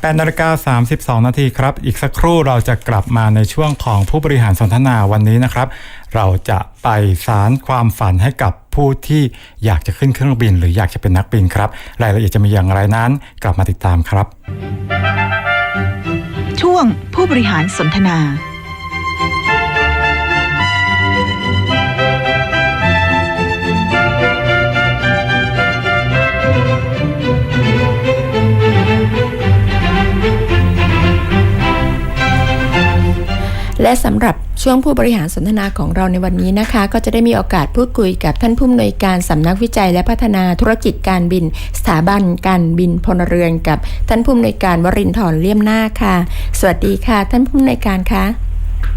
8นาฬิกา32 นาทีครับ อีกสักครู่เราจะกลับมาในช่วงของผู้บริหารสนทนาวันนี้นะครับ เราจะไปสารความฝันให้กับผู้ที่อยากจะขึ้นเครื่องบิน หรืออยากจะเป็นนักบินครับ รายละเอียดจะมีอย่างไรนั้น กลับมาติดตามครับ ช่วงผู้บริหารสนทนา และสำหรับช่วงผู้บริหารสนทนาของเราในวันนี้นะคะ ก็จะได้มีโอกาสพูดคุยกับท่านผู้อำนวยการสำนักวิจัย และพัฒนาธุรกิจการบิน สถาบันการบินพลเรือนกับท่านผู้อำนวยการวรินทร์เลี่ยมหน้าค่ะ สวัสดีค่ะ ท่านผู้อำนวยการคะ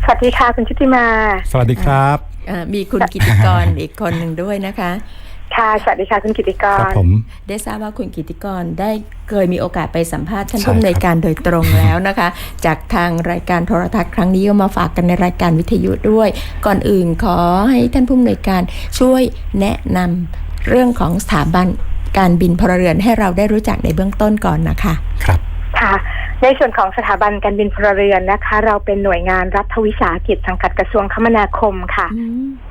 สวัสดีค่ะคุณชุติมา สวัสดีครับเอ่อมีคุณกิติกรอีกคนหนึ่งด้วยนะคะ ค่ะ สวัสดีค่ะ คุณกิติกครับรผม ได้ทราบว่าคุณกิติกรได้เคยมีโอกาสไปสัมภาษณ์ท่านใช่ผู้อำนวยการโดยตรงแล้วนะคะ จากทางรายการโทรทัศน์ครั้งนี้ก็มาฝากกันในรายการวิทยุด้วย ก่อนอื่นขอให้ท่านผู้อำนวยการช่วยแนะนำเรื่องของสถาบันการบินพลเรือนให้เราได้รู้จักในเบื้องต้นก่อนนะคะ ครับ ค่ะ ในส่วนของสถาบันการบินพลเรือนนะคะ เราเป็นหน่วยงานรัฐวิสาหกิจสังกัดกระทรวงคมนาคมค่ะ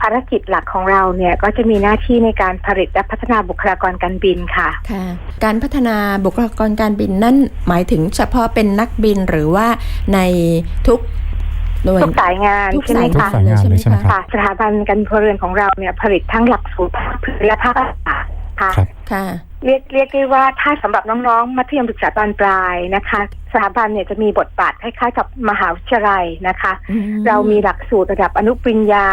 ภารกิจหลักของเราเนี่ยก็จะมีหน้าที่ในการผลิตและพัฒนาบุคลากรการบินค่ะค่ะ การพัฒนาบุคลากรการบินนั่นหมายถึงเฉพาะเป็นนักบินหรือว่าในทุกหน่วยทุกสายงานทุกใช่ไหมสายทุกคะสายงานเลยใช่ไหมครับค่ะสถาบันการบินพลเรือนของเราเนี่ยผลิตทั้งหลักสูตรภาคพื้นและภาค อากาศค่ะครับค่ะเรียกเรียกได้ว่าถ้าสำหรับน้องๆ มัธยมศึกษาตอนปลายนะคะสถาบันเนี่ยจะมีบทบาทคล้ายๆกับมหาวิทยาลัยนะคะอืมเรามีหลักสูตรระดับอนุปริญญา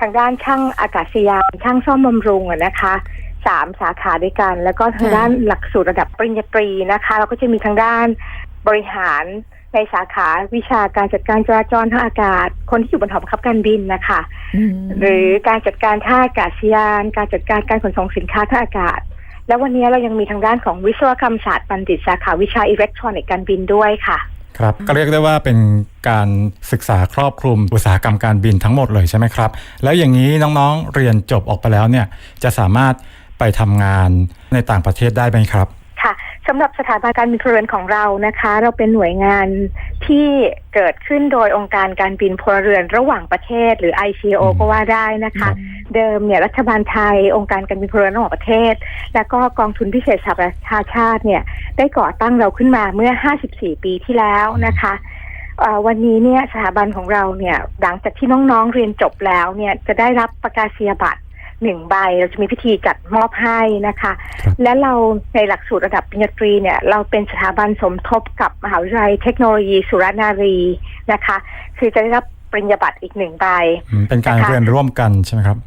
ทางด้านช่างอากาศยานช่างซ่อมบำรุงอะนะคะสามสาขาด้วยกัน แล้วก็ทางด้านหลักสูตรระดับปริญญาตรีนะคะ เราก็จะมีทางด้านบริหาร ในสาขาวิชาการจัดการจราจรทางอากาศ คนที่อยู่บนหอบังคับการบินนะคะอืมหรือการจัดการท่าอากาศยาน การจัดการการขนส่งสินค้าทางอากาศ แล้ววันนี้เรายังมีทางด้านของวิศวกรรมศาสตร์บัณฑิตสาขาวิชาอิเล็กทรอนิกส์การบินด้วยค่ะ ครับก็เรียกได้ว่าเป็นการศึกษาครอบคลุมอุตสาหกรรมการบินทั้งหมดเลยใช่ไหมครับ แล้วอย่างนี้น้องๆเรียนจบออกไปแล้วเนี่ยจะสามารถไปทำงานในต่างประเทศได้ไหมครับค่ะสำหรับสถาบันการบินพลเรือนของเรานะคะ เราเป็นหน่วยงานที่เกิดขึ้นโดยองค์การการบินพลเรือนระหว่างประเทศ หรือ ICO อืมก็ว่าได้นะคะ เดิมเนี่ยรัฐบาลไทย องค์การการบินพลเรือนระหว่างประเทศ และก็กองทุนพิเศษสหประชาชาติเนี่ยได้ก่อตั้งเราขึ้นมาเมื่อ 54 ปีที่แล้วนะคะเอ่อวันนี้เนี่ยสถาบันของเราเนี่ยหลังจากที่น้องๆเรียนจบแล้วเนี่ยจะได้รับประกาศนียบัตร หนึ่งใบเราจะมีพิธีจัดมอบให้นะคะครับและเราในหลักสูตรระดับปริญญาตรีเนี่ยเราเป็นสถาบันสมทบกับมหาวิทยาลัยเทคโนโลยีสุรนารีนะคะคือจะได้รับปริญญาบัตรอีกหนึ่งใบอืมเป็นการนะคะเรียนร่วมกันใช่ไหมครับ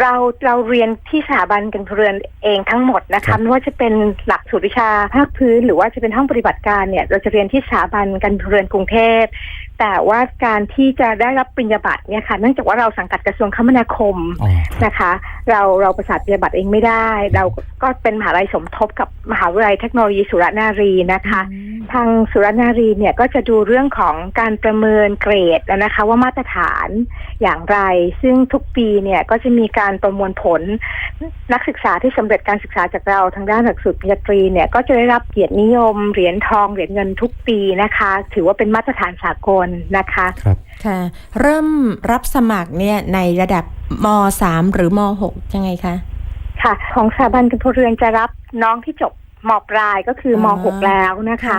เราเราเรียนที่สถาบันกันพลเรือนเองทั้งหมดนะครัคะบไม่ว่าจะเป็นหลักสูตรวิชาภาคพื้น หรือว่าจะเป็นห้องปฏิบัติการเนี่ยเราจะเรียนที่สถาบันกันพลเรือนกรุงเทพ แต่ว่าการที่จะได้รับปริญญาบัตรเนี่ยค่ะเนื่องจากว่าเราสังกัดกระทรวงคมนาคมอ๋อนะคะ เราเราประสาทปริญญาบัตรเองไม่ได้ เราก็เป็นมหาลัยสมทบกับมหาวิทยาลัยเทคโนโลยีสุรนารีนะคะ ทางสุรนารีเนี่ยก็จะดูเรื่องของการประเมินเกรดนะคะว่ามาตรฐานอย่างไร ซึ่งทุกปีเนี่ยก็จะมีการประมวลผลนักศึกษาที่สำเร็จการศึกษาจากเราทางด้านหลักสูตรปริญญาตรีเนี่ยก็จะได้รับเกียรตินิยมเหรียญทองเหรียญเงินทุกปีนะคะ ถือว่าเป็นมาตรฐานสากลนะคะครับค่ะ เริ่มรับสมัครเนี่ยในระดับม .3 หรือม .6 ยังไงคะค่ะ ของสถาบันการพลเรือนจะรับน้องที่จบมปลายก็คือมอ่า .6 แล้วนะคะ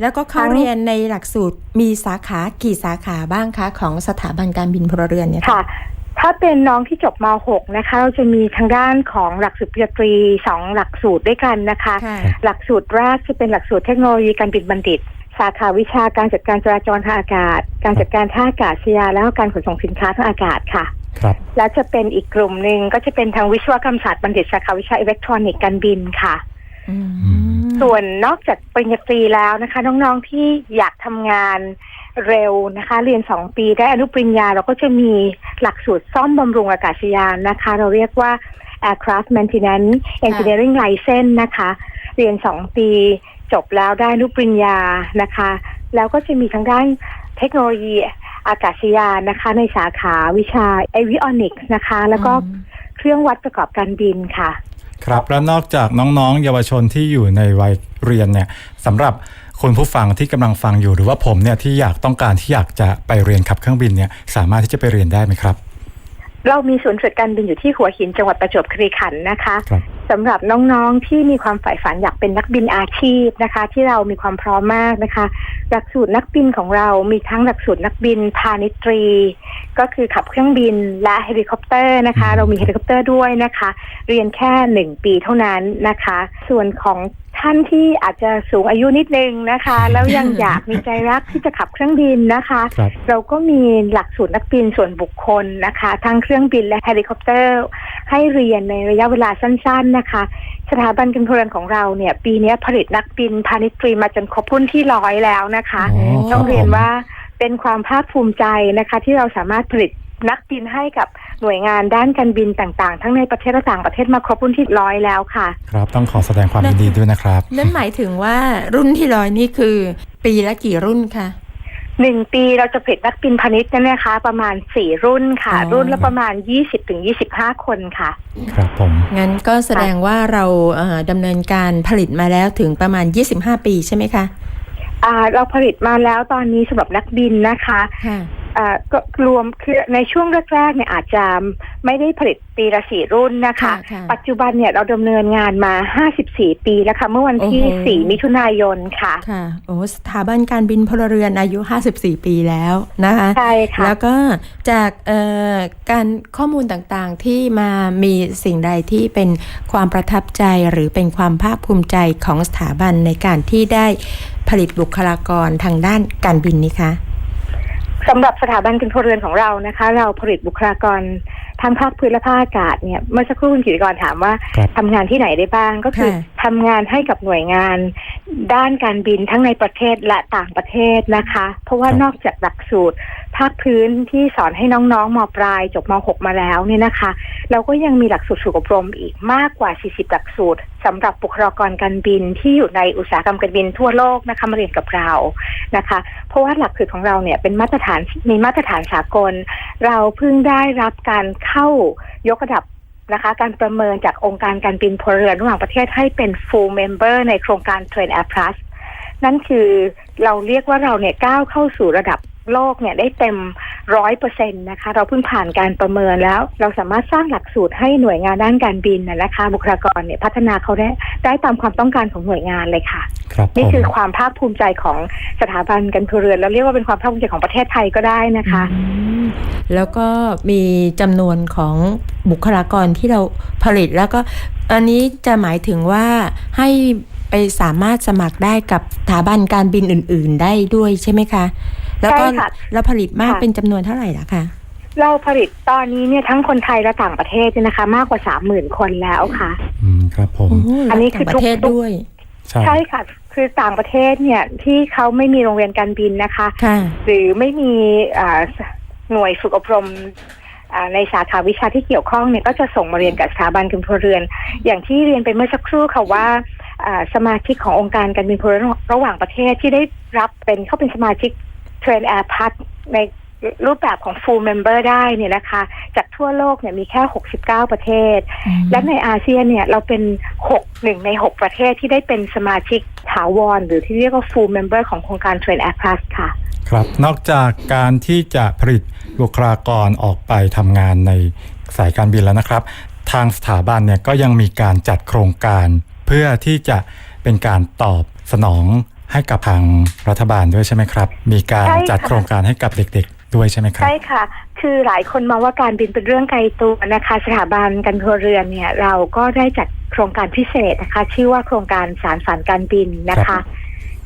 แล้วก็เข้าทั้งเรียนในหลักสูตรมีสาขากี่สาขาบ้างคะของสถาบันการบินพลเรือนเนี่ยค่ะถ้าเป็นน้องที่จบม .6 นะคะ เราจะมีทางด้านของหลักสูตรปริญญาตรีสองหลักสูตรด้วยกันนะคะค่ะหลักสูตรแรกจะเป็นหลักสูตรเทคโนโลยีการบินบัณฑิต สาขาวิชาการจัดการจราจรทางอากาศ การจัดการท่าอากาศยานแล้วก็การขนส่งสินค้าทางอากาศค่ะครับแล้วจะเป็นอีกกลุ่มหนึ่งก็จะเป็นทางวิศวกรรมศาสตร์บัณฑิตสาขาวิชาอิเล็กทรอนิกส์การบินค่ะอืมส่วนนอกจากปริญญาตรีแล้วนะคะ น้องๆที่อยากทำงานเร็วนะคะ เรียนสองปีได้อนุปริญญา เราก็จะมีหลักสูตรซ่อมบำรุงอากาศยานนะคะ เราเรียกว่า aircraft maintenance engineering license นะคะ เรียนสองปี จบแล้วได้อนุปริญญานะคะ แล้วก็จะมีทางด้านเทคโนโลยีอากาศยานนะคะ ในสาขาวิชา avionics นะคะ แล้วก็เครื่องวัดประกอบการบินค่ะ ครับแล้วนอกจากน้องๆ เยาวชนที่อยู่ในวัยเรียนเนี่ยสำหรับคุณผู้ฟังที่กำลังฟังอยู่หรือว่าผมเนี่ยที่อยากต้องการที่อยากจะไปเรียนขับเครื่องบินเนี่ยสามารถที่จะไปเรียนได้ไหมครับ เรามีศูนย์ฝึกการบินอยู่ที่หัวหินจังหวัดประจวบคีรีขันธ์นะคะครับ สำหรับน้องๆที่มีความใฝ่ฝันอยากเป็นนักบินอาชีพนะคะ ที่เรามีความพร้อมมากนะคะ หลักสูตรนักบินของเรามีทั้งหลักสูตรนักบินพาณิชตรี ก็คือขับเครื่องบินและเฮลิคอปเตอร์นะคะ เรามีเฮลิคอปเตอร์ด้วยนะคะ เรียนแค่หนึ่งปีเท่านั้นนะคะ ส่วนของ ท่านที่อาจจะสูงอายุนิดนึงนะคะ แล้วยังอยากมีใจรักที่จะขับเครื่องบินนะคะ ครับ เราก็มีหลักสูตรนักบินส่วนบุคคลนะคะ ทั้งเครื่องบินและเฮลิคอปเตอร์ ให้เรียนในระยะเวลาสั้น ๆนะคะ สถาบันการพลเรือนของเราเนี่ย ปีนี้ผลิตนักบินพาณิชย์ตรีมาจนครบรุ่นที่ร้อยแล้วนะคะ อ๋อ ต้องเรียนคบผมว่าเป็นความภาคภูมิใจนะคะ ที่เราสามารถผลิตนักบินให้กับ หน่วยงานด้านการบินต่างๆ ทั้งในประเทศและต่างประเทศมาครบรุ่นที่ร้อยแล้วค่ะ ครับต้องขอแสดงความยินดีด้วยนะครับ นั่นหมายถึงว่ารุ่นที่ร้อยนี่คือ ปีละกี่รุ่นคะหนึ่งปีเราจะผลิตนักบินพาณิชย์เนี่ยนะคะ ประมาณสี่รุ่นค่ะอ๋อรุ่นละประมาณยี่สิบถึงยี่สิบห้าคนค่ะ ครับผม งั้นก็แสดงว่าเราเอ่อดำเนินการผลิตมาแล้วถึงประมาณ25ปีใช่ไหมคะอ่าเราผลิตมาแล้วตอนนี้สำหรับนักบินนะคะค่ะอ่า ก็รวมคือในช่วงแรกๆเนี่ยอาจจะไม่ได้ผลิตปีละสี่รุ่นนะคะค่ะค่ะปัจจุบันเนี่ยเราดำเนินงานมา 54 ปีแล้วค่ะ เมื่อวันที่โอ้โห4มิถุนายนค่ะค่ะโอ้สถาบันการบินพลเรือนอายุ 54 ปีแล้วนะคะใช่ค่ะแล้วก็จากเอ่อการข้อมูลต่างๆที่มามีสิ่งใดที่เป็นความประทับใจหรือเป็นความภาคภูมิใจของสถาบันในการที่ได้ผลิตบุคลากรทางด้านการบินนี้คะ สำหรับสถาบันการพลเรือนของเรานะคะ เราผลิตบุคลากร ทั้งภาคพื้นและภาคอากาศเนี่ยเมื่อสักครู่คุณกิติกรถามว่าครับทำงานที่ไหนได้บ้างก็คือค่ะ ทำงานให้กับหน่วยงาน ด้านการบินทั้งในประเทศและต่างประเทศนะคะ เพราะว่าครับ นอกจากหลักสูตร ภาคพื้นที่สอนให้น้องๆมปลายจบม .6 มาแล้วเนี่ยนะคะ เราก็ยังมีหลักสูตรฝึกอบรมอีกมากกว่า 40 หลักสูตรสำหรับบุคลากรการบินที่อยู่ในอุตสาหกรรมการบินทั่วโลกนะคะมาเรียนกับเรานะคะ เพราะว่าหลักสูตรของเราเนี่ยเป็นมาตรฐานมีมาตรฐานสากลเราเพิ่งได้รับการเข้ายกระดับนะคะการประเมินจากองค์การการบินพลเรือนระหว่างประเทศให้เป็น full member ในโครงการ Train Air Plus นั่นคือเราเรียกว่าเราเนี่ยก้าวเข้าสู่ระดับ โลกเนี่ยได้เต็มร้อยเปอร์เซ็นต์นะคะ เราเพิ่งผ่านการประเมินแล้ว เราสามารถสร้างหลักสูตรให้หน่วยงานด้านการบินนะนะคะ บุคลากรเนี่ยพัฒนาเขาได้ได้ตามความต้องการของหน่วยงานเลยค่ะครับผนี่มคือความภาคภูมิใจของสถาบันการพลเรือนแล้วเรียกว่าเป็นความภาคภูมิใจของประเทศไทยก็ได้นะคะอืมแล้วก็มีจำนวนของบุคลากรที่เราผลิตแล้วก็อันนี้จะหมายถึงว่าให้ไปสามารถสมัครได้กับสถาบันการบินอื่น ๆ ได้ด้วยใช่ไหมคะ แล้วก็ใช่ค่ะเราผลิตมากค่ะเป็นจำนวนเท่าไหร่ละคะเราผลิตตอนนี้เนี่ยทั้งคนไทยและต่างประเทศเนี่ยนะคะ มากกว่าสามหมื่นคนแล้วค่ะ อืมครับผม อันนี้คือต่างประเทศทุกๆด้วยใช่ใช่ค่ะ คือต่างประเทศเนี่ยที่เขาไม่มีโรงเรียนการบินนะคะค่ะหรือไม่มีอ่าหน่วยฝึกอบรมอ่าในสาขาวิชาที่เกี่ยวข้องเนี่ยก็จะส่งมาเรียนกับสถาบันการพลเรือน อย่างที่เรียนไปเมื่อสักครู่ค่ะว่าอ่าสมาชิกขององค์การการบินพลเรือนระหว่างประเทศที่ได้รับเป็นเข้าเป็นสมาชิก เทรนแอร์พัทในรูปแบบของ full member ได้เนี่ยนะคะ จากทั่วโลกเนี่ยมีแค่ 69 ประเทศ และในอาเซียนเนี่ยเราเป็นหกหนึ่งในหกประเทศที่ได้เป็นสมาชิกถาวร หรือที่เรียกว่า full member ของโครงการ Train Air Plus ค่ะ ครับ นอกจากการที่จะผลิตบุคลากรออกไปทำงานในสายการบินแล้วนะครับ ทางสถาบันเนี่ยก็ยังมีการจัดโครงการ เพื่อที่จะเป็นการตอบสนอง ให้กับทางรัฐบาลด้วยใช่ไหมครับ มีการใช่ค่ะจัดโครงการให้กับเด็ก ๆ ด้วยใช่ไหมครับใช่ค่ะ คือหลายคนมองว่าการบินเป็นเรื่องไกลตัวนะคะ สถาบันการพลเรือนเนี่ย เราก็ได้จัดโครงการพิเศษนะคะ ชื่อว่าโครงการสารฝันการบินนะครัคะบ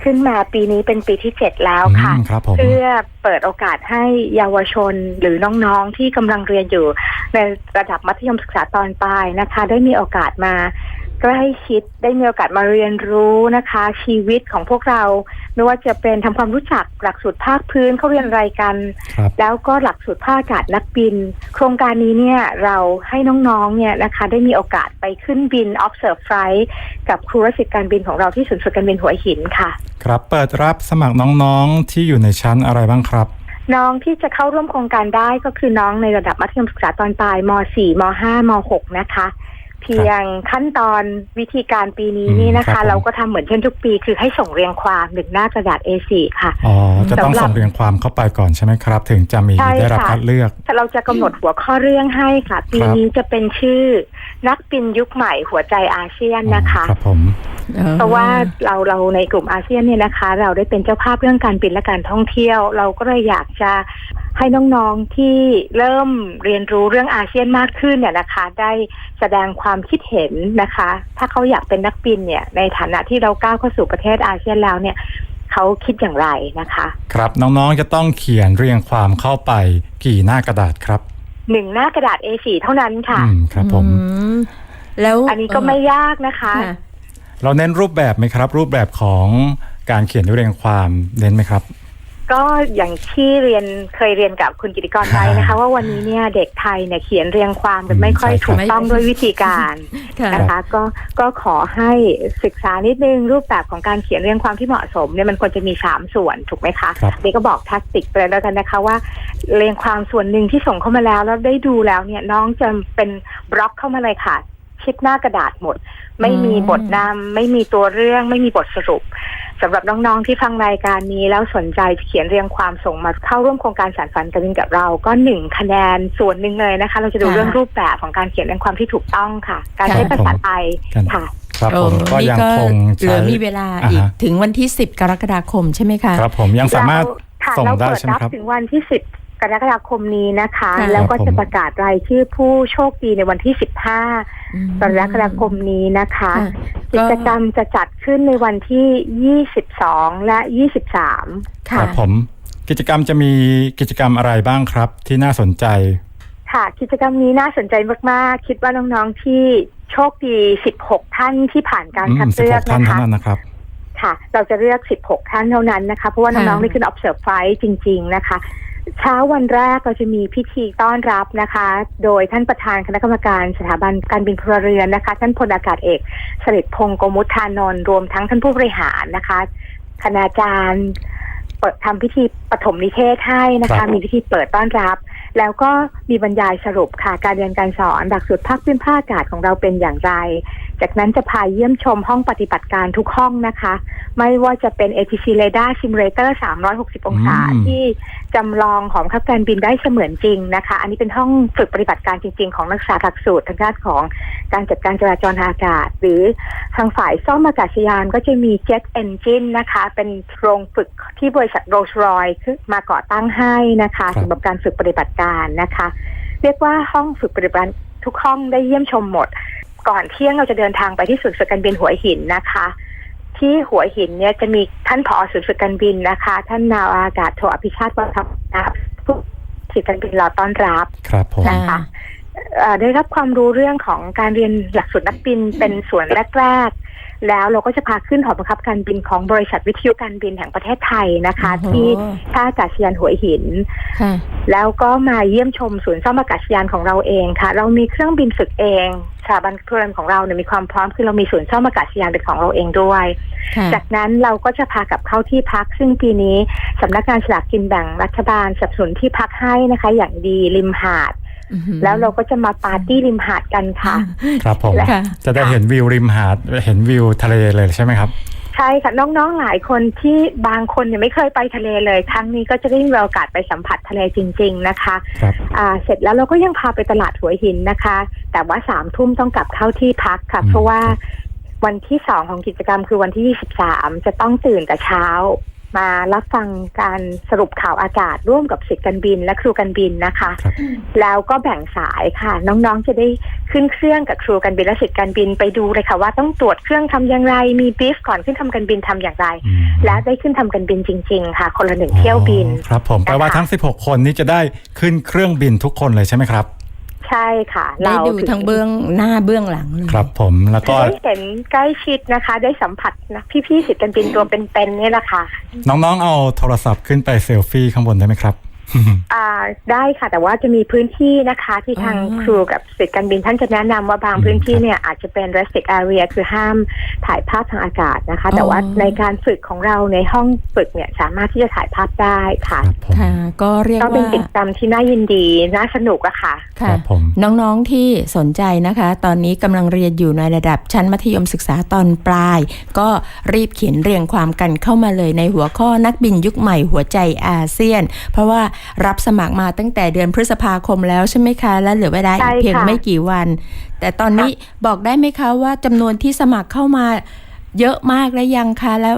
ขึ้นมาปีนี้เป็นปีที่เจ็ดแล้วค่ะอืมครับผมเพื่อเปิดโอกาสให้เยาวชนหรือน้องๆที่กำลังเรียนอยู่ในระดับมัธยมศึกษาตอนปลายนะคะ ได้มีโอกาสมา ใกล้ชิดได้มีโอกาสมาเรียนรู้นะคะ ชีวิตของพวกเรา ไม่ว่าจะเป็นทำความรู้จักหลักสูตรภาคพื้นเขาเรียนอะไรกันครับแล้วก็หลักสูตรภาคอากาศนักบิน โครงการนี้เนี่ยเราให้น้องๆเนี่ยนะคะ ได้มีโอกาสไปขึ้นบิน observe flight กับครูรักษิตการบินของเราที่ศูนย์ฝึกการบินหัวหินค่ะ ครับเปิดรับสมัครน้องๆที่อยู่ในชั้นอะไรบ้างครับน้องที่จะเข้าร่วมโครงการได้ก็คือน้องในระดับมัธยมศึกษาตอนปลายม .4 ม .5 ม .6 นะคะ เพียงขั้นตอนวิธีการปีนี้อืมนี่นะครัคะบผมเราก็ทำเหมือนเช่นทุกปี คือให้ส่งเรียงความหนึ่งหน้ากระดาษ A4 ค่ะอ๋อจะต้องสำหรับส่งเรียงความเข้าไปก่อนใช่ไหมครับ ถึงจะมีใช่ได้รับค่ะคัดเลือกเราจะกำหนดหัวข้อเรื่องให้ค่ะ ปีนี้จะเป็นชื่อนักบินยุคใหม่หัวใจอาเซียนนะคะครับผมเพราะว่าเราเราในกลุ่มอาเซียนเนี่ยนะคะ เราได้เป็นเจ้าภาพเรื่องการบินและการท่องเที่ยว เราก็เลยอยากจะให้น้องๆที่เริ่มเรียนรู้เรื่องอาเซียนมากขึ้นเนี่ยนะคะ ได้แสดงความคิดเห็นนะคะ ถ้าเขาอยากเป็นนักบินเนี่ย ในฐานะที่เราก้าวเข้าสู่ประเทศอาเซียนแล้วเนี่ยเขาคิดอย่างไรนะคะ ครับน้องๆจะต้องเขียนเรียงความเข้าไปกี่หน้ากระดาษครับหนึ่งหน้ากระดาษ A4 เท่านั้นค่ะอืมครับผมอืมแล้วอันนี้ก็ไม่ยากนะคะค่ะเราเน้นรูปแบบไหมครับ รูปแบบของการเขียนเรียงความเน้นไหมครับ ก็อย่างที่เรียนเคยเรียนกับคุณกิติกรไว้นะคะ ว่าวันนี้เนี่ยเด็กไทยเนี่ยเขียนเรียงความกันไม่ค่อยใช่ครับถูกต้องด้วยวิธีการค่ะนะคะ ก็ก็ขอให้ศึกษานิดนึงรูปแบบของการเขียนเรียงความที่เหมาะสมเนี่ยมันควรจะมีสามส่วนถูกไหมคะครับเด็กก็บอกแทักติกไปแล้วกันนะคะว่าเรียงความส่วนหนึ่งที่ส่งเข้ามาแล้วแล้วได้ดูแล้วเนี่ยน้องจะเป็นบล็อกเข้ามาเลยค่ะชิดหน้ากระดาษหมด ไม่มีบทนำไม่มีตัวเรื่อง ไม่มีบทสรุปสำหรับน้องๆที่ฟังรายการนี้แล้วสนใจเขียนเรียงความส่งมาเข้าร่วมโครงการสารฝันกันบินกับเรา ก็หนึ่งคะแนนส่วนหนึ่งเลยนะคะ เราจะดูค่ะเรื่องรูปแบบของการเขียนเรียงความที่ถูกต้องค่ะ การค่ะใช้ภาษาไทยกันค่ะครับโอ้ผมก็นี่ยังคงเหลืใช้อมีเวลาอ่าอีกฮะถึงวันที่ 10 กรกฎาคมใช่ไหมคะครับผมยังสามารถเค่ะส่งเราได้เปิดใช่ไหมรับครับถึงวันที่ 10 กรกฎาคมนี้นะคะ ค่ะแล้วก็ครับผมจะประกาศรายชื่อผู้โชคดีในวันที่ 15อืมกรกฎาคมนี้นะคะ ค่ะ กิจกรรมจะจัดขึ้นในวันที่ 22 และ 23คค่ะรับผมกิจกรรมจะมีกิจกรรมอะไรบ้างครับ ที่น่าสนใจ ค่ะ กิจกรรมนี้น่าสนใจมาก ๆ คิดว่าน้อง ๆ ที่โชคดี 16 ท่านที่ผ่านการอืคัดมสิบเลืหอกกท่านนะเท่าคะนั้นนะครับ ค่ะ เราจะเลือก 16 ท่านเท่านั้นนะคะ เพราะว่าน้อง ค่ะๆได้ขึ้น observe flight จริง ๆ นะคะ เช้าวันแรกเราจะมีพิธีต้อนรับนะคะ โดยท่านประธานคณะกรรมการสถาบันการบินพลเรือนนะคะ ท่านพลอากาศเอกสฤษดิ์พงศ์โกมุทธานนท์รวมทั้งท่านผู้บริหารนะคะคณาจารย์เปิดทำพิธีปฐมนิเทศให้นะครัคะ บ มีพิธีเปิดต้อนรับ แล้วก็มีบรรยายสรุปค่ะการเรียนการสอนหลักสูตรภาคพื้นภาคอากาศของเราเป็นอย่างไร จากนั้นจะพาเยี่ยมชมห้องปฏิบัติการทุกห้องนะคะ ไม่ว่าจะเป็น ATC Radar Simulator 360 องศาอืมที่จำลองของขับการบินได้เสมือนจริงนะคะ อันนี้เป็นห้องฝึกปฏิบัติการจริง ๆ ของนักศึกษาหลักสูตรทางด้านของการจัดการจราจรทางอากาศ หรือทางฝ่ายซ่อมอากาศยานก็จะมี Jet Engine นะคะ เป็นโรงฝึกที่บริษัท Rolls-Royce มาก่อตั้งให้นะคะครับสำหรับการฝึกปฏิบัติการนะคะ เรียกว่าห้องฝึกปฏิบัติทุกห้องได้เยี่ยมชมหมด ก่อนเที่ยงเราจะเดินทางไปที่ศูนย์ฝึกการบินหัวหินนะคะ ที่หัวหินเนี่ยจะมีท่านผอศูนย์ฝึกการบินนะคะ ท่านนาวาอากาศโทอภิชาติวัฒนะผู้ฝึกการบินรอต้อนรับครับผมค่ะนะคะเอ่อได้รับความรู้เรื่องของการเรียนหลักสูตรนักบินเป็นส่วนแรกๆ แล้วเราก็จะพาขึ้นหอบังคับการบินของบริษัทวิทยุการบินแห่งประเทศไทยนะคะโอ้โหที่ท่าอากาศยานหัวหินค่ะแล้วก็มาเยี่ยมชมศูนย์ซ่อมอากาศยานของเราเองค่ะ เรามีเครื่องบินฝึกเองสถาบันพลเรือนของเราเนี่ยมีความพร้อมคือเรามีศูนย์ซ่อมอากาศยานเป็นของเราเองด้วยค่ะจากนั้นเราก็จะพากลับเข้าที่พัก ซึ่งปีนี้สำนักงานฉลากกินแบ่งรัฐบาลสนับสนุนที่พักให้นะคะ อย่างดีริมหาดอื้อหือ แล้วเราก็จะมาปาร์ตี้ริมหาดกันค่ะ ครับผมค่ะจะได้เห็นวิวริมหาด เห็นวิวทะเลเลยใช่ไหมครับ ใช่ค่ะ น้องๆหลายคนที่บางคนเนี่ยไม่เคยไปทะเลเลย ครั้งนี้ก็จะได้มีโอกาสไปสัมผัสทะเลจริง ๆนะคะครับอ่าเสร็จแล้วเราก็ยังพาไปตลาดหัวหินนะคะ แต่ว่าสามทุ่มต้องกลับเข้าที่พักค่ะอืมเพราะว่าวันที่สองของกิจกรรมคือวันที่23จะต้องตื่นแต่เช้า มารับฟังการสรุปข่าวอากาศร่วมกับสิทธิ์การบินและครูการบินนะคะครับแล้วก็แบ่งสายค่ะ น้องๆจะได้ขึ้นเครื่องกับครูการบินและสิทธิ์การบินไปดูเลยค่ะ ว่าต้องตรวจเครื่องทำอย่างไร มีบรีฟก่อนขึ้นทำการบินทำอย่างไรอืมและได้ขึ้นทำการบินจริง ๆ ค่ะ คนละหนึ่งเที่ยวบินอ๋อครับผมแปลว่านะคะทั้ง 16 คนนี้จะได้ขึ้นเครื่องบินทุกคนเลยใช่ไหมครับ ใช่ค่ะ ได้ดูถึทั้งเบื้องหน้าเบื้องหลังเลยครับผมแล้วก็ได้เห็นใกล้ชิดนะคะ ได้สัมผัสนะพี่ๆสิทธิ์การบินตัวเป็นๆเนี่ยแหละค่ะ น้องๆเอาโทรศัพท์ขึ้นไปเซลฟี่ข้างบนได้ไหมครับ อ่าได้ค่ะแต่ว่าจะมีพื้นที่นะคะที่ทางอ๋อครูกับศิษย์การบินท่านจะแนะนำว่าบางอืมพื้นที่ครับเนี่ยอาจจะเป็น restrict area คือห้ามถ่ายภาพทางอากาศนะคะ แต่ว่าอ๋อในการฝึกของเราในห้องฝึกเนี่ยสามารถที่จะถ่ายภาพได้ค่ะครับผมค่ะ ก็เรียกก็เป็นว่ากิจกรรมที่น่ายินดีน่าสนุกอะค่ะคค่ะรับผมน้องๆที่สนใจนะคะ ตอนนี้กำลังเรียนอยู่ในระดับชั้นมัธยมศึกษาตอนปลาย ก็รีบเขียนเรียงความกันเข้ามาเลยในหัวข้อนักบินยุคใหม่หัวใจอาเซียน เพราะว่ารับสมัครมาตั้งแต่เดือนพฤษภาคมแล้วใช่ไหมคะ และเหลือเวลาอีกใช่ค่ะเพียงไม่กี่วัน แต่ตอนนี้บอกได้ไหมคะว่าจำนวนที่สมัครเข้ามาเยอะมากแล้วยังคะแล้ว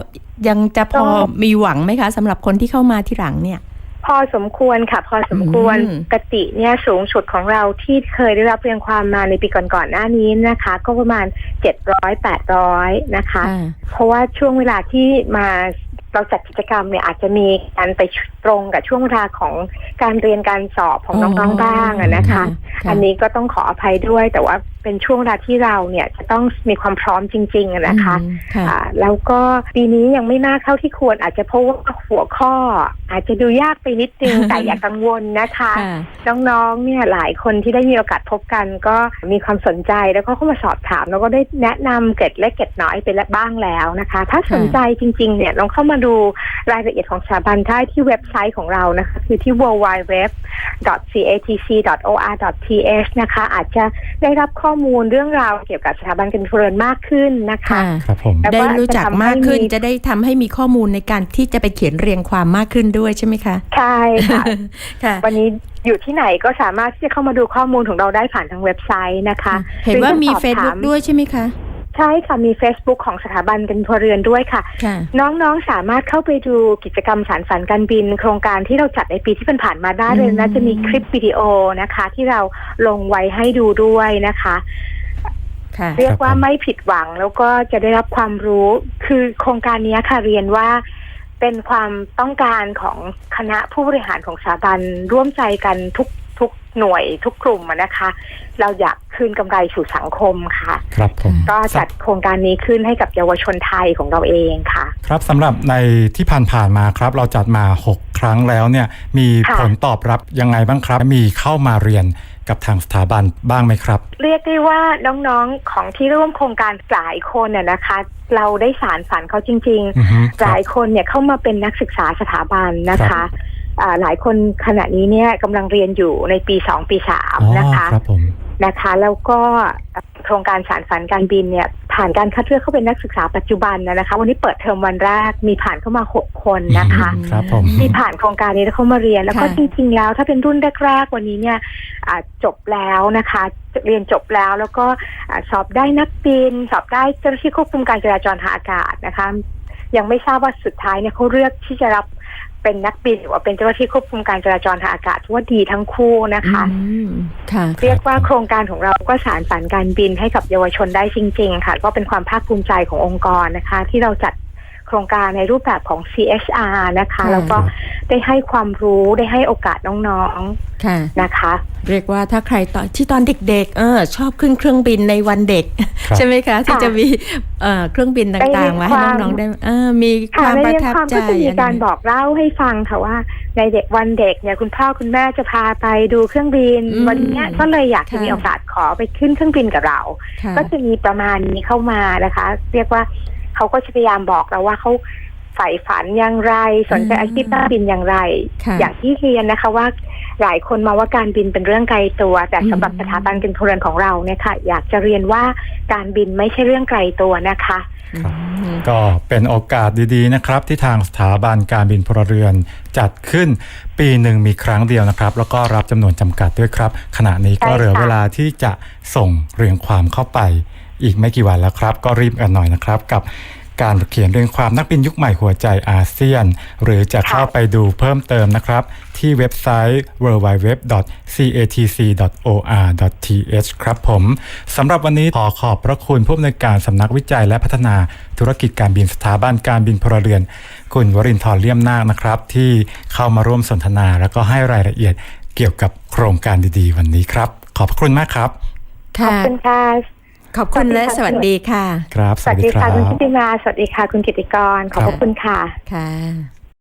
ยังจะพอมีหวังไหมคะสำหรับคนที่เข้ามาที่หลังเนี่ยพอสมควรค่ะพอสมควรอืมปกติเนี่ยสูงสุดของเราที่เคยได้รับเรียงความมาในปีก่อนๆหน้านี้นะคะ ก็ประมาณเจ็ดร้อยแปดร้อยนะคะค่ะเพราะว่าช่วงเวลาที่มา เราจัดกิจกรรมเนี่ยอาจจะมีการไปตรงกับช่วงเวลาของการเรียนการสอบของน้องๆบ้างอะนะคะค่ะอันนี้ก็ต้องขออภัยด้วยแต่ว่าเป็นช่วงเวลาที่เราเนี่ยจะต้องมีความพร้อมจริงๆอะนะคะอืมค่ะอ่าแล้วก็ปีนี้ยังไม่มากเท่าที่ควรอาจจะเพราะว่าหัวข้อ อาจจะดูยากไปนิดนึงแต่อย่ากังวลนะคะค่ะน้องๆเนี่ยหลายคนที่ได้มีโอกาสพบกัน ก็มีความสนใจแล้วก็เข้ามาสอบถาม แล้วก็ได้แนะนำเกร็ดเล็กเกร็ดน้อยไปแล้วบ้างแล้วนะคะ ถ้าสนใจจริงๆเนี่ยลองเข้ามาดูรายละเอียดของสถาบันได้ที่เว็บไซต์ของเรานะคะ คือที่ www.catc.or.th นะคะ อาจจะได้รับข้อมูลเรื่องราวเกี่ยวกับสถาบันการเงินมากขึ้นนะคะค่ะครับผมแล้วได้รู้จักมากขึ้นจะทำให้มีจะได้ทำให้มีข้อมูลในการที่จะไปเขียนเรียงความมากขึ้นด้วยใช่ไหมคะ ใช่ค่ะค่ะ วันนี้อยู่ที่ไหนก็สามารถที่จะเข้ามาดูข้อมูลของเราได้ผ่านทางเว็บไซต์นะคะ เห็นว่ามีหรือจะสอบ Facebook ถามด้วยใช่ไหมคะ ใช่ค่ะ มี Facebook ของสถาบันกันพลเรือนด้วยค่ะ ค่ะ น้องๆสามารถเข้าไปดูกิจกรรมสารฝันการบิน โครงการที่เราจัดในปีที่ผ่านๆมาได้เลยอืนะมจะมีคลิปวิดีโอนะคะ ที่เราลงไว้ให้ดูด้วยนะคะ ค่ะ เรียกว่าครับผมไม่ผิดหวังแล้วก็จะได้รับความรู้คือโครงการนี้ค่ะเรียนว่าเป็นความต้องการของคณะผู้บริหารของสถาบันร่วมใจกันทุก ทุกหน่วยทุกกลุ่มอะนะคะ เราอยากคืนกำไรสู่สังคมค่ะ ครับผมก็จัดโครงการนี้ขึ้นให้กับเยาวชนไทยของเราเองค่ะ ครับสำหรับในที่ผ่านๆมาครับ เราจัดมา 6 ครั้งแล้วเนี่ยมีค่ะผลตอบรับยังไงบ้างครับ มีเข้ามาเรียนกับทางสถาบันบ้างไหมครับ เรียกได้ว่าน้องๆของที่ร่วมโครงการหลายคนน่ะนะคะ เราได้สารฝันเขาจริงอือฮึๆคหรับลายคนเนี่ยเข้ามาเป็นนักศึกษาสถาบันนะคะอ่า หลายคนขณะนี้เนี่ยกำลังเรียนอยู่ในปีสองปีสามอ๋อนะคะครับผมนะคะแล้วก็โครงการสารฝันการบินเนี่ยผ่านการคัดเลือกเข้าเป็นนักศึกษาปัจจุบันนะนะคะ วันนี้เปิดเทอมวันแรกมีผ่านเข้ามาหกคนนะคะอืมครับผมที่ผ่านโครงการนี้แล้วเข้ามาเรียน แล้วก็ค่ะจริงๆแล้วถ้าเป็นรุ่นแรกๆวันนี้เนี่ยอ่าจบแล้วนะคะ เรียนจบแล้วแล้วก็อ่าสอบได้นักบิน สอบได้เจ้าหน้าที่ควบคุมการจราจรทางอากาศนะคะยังไม่ทราบว่าสุดท้ายเนี่ยเขาเลือกที่จะรับ เป็นนักบินหรือว่าเป็นเจ้าหน้าที่ควบคุมการจราจรทางอากาศถือว่าดีทั้งคู่นะคะอืมค่ะ เรียกว่าโครงการของเราก็สารฝันการบินให้กับเยาวชนได้จริง ๆ ค่ะ ก็เป็นความภาคภูมิใจขององค์กรนะคะ ที่เราจัด โครงการในรูปแบบของ CSR นะคะค่ะแล้วก็ได้ให้ความรู้ได้ให้โอกาสน้องค่ะๆนะคะ เรียกว่าถ้าใครตอนที่ตอนเด็กๆเออชอบขึ้นเครื่องบินในวันเด็กครับใช่ไหมคะ ที่จะมีเอ่อเครื่องบินต่างๆมาให้ได้มีความน้องๆได้เออมีคค่ะวามในประเรื่องทับความใจก็จะมีการะไบอกเล่าให้ฟังค่ะว่า ในเด็กวันเด็กเนี่ยคุณพ่อคุณแม่จะพาไปดูเครื่องบินอืมวันเนี้ยก็เลยอยากจะค่ะมีโอกาสขอไปขึ้นเครื่องบินกับเราค่ะก็จะมีประมาณนี้เข้ามานะคะ เรียกว่า เขาก็จะพยายามบอกเราว่าเขาใฝ่ฝันอย่างไร สนใจอืมอาชีพนักบินอย่างไรค่ะอย่างที่เรียนนะคะว่า หลายคนมองว่าการบินเป็นเรื่องไกลตัว แต่อืมสำหรับสถาบันการพลเรือนของเราเนี่ยค่ะอยากจะเรียนว่าการบินไม่ใช่เรื่องไกลตัวนะคะครับอืมก็เป็นโอกาสดีๆนะครับ ที่ทางสถาบันการบินพลเรือนจัดขึ้นปีหนึ่งมีครั้งเดียวนะครับ แล้วก็รับจำนวนจำกัดด้วยครับ ขณะนี้ก็ใช่ค่ะเหลือเวลาที่จะส่งเรียงความเข้าไป อีกไม่กี่วันแล้วครับ ก็รีบกันหน่อยนะครับกับ การเขียนเรียงความนักบินยุคใหม่หัวใจอาเซียน หรือจะเข้าไปดูเพิ่มเติมนะครับ ที่เว็บไซต์ www.catc.or.th ครับผมสำหรับวันนี้ขอขอบพระคุณผู้อำนวยการสำนักวิจัยและพัฒนาธุรกิจการบินสถาบันการบินพลเรือน คุณวรินทร์เลี่ยมนาคนะครับ ที่เข้ามาร่วมสนทนา แล้วก็ให้รายละเอียดเกี่ยวกับโครงการดีๆ วันนี้ครับ ขอบพระคุณมากครับ ขอบคุณค่ะ ขอบคุณและสวัสดีค่ะ ครับ สวัสดีครัค่ะบคุณชิติมา สวัสดีค่ะ คุณกิติกร ขอบพครัระบคุณค่ะ ค่ะ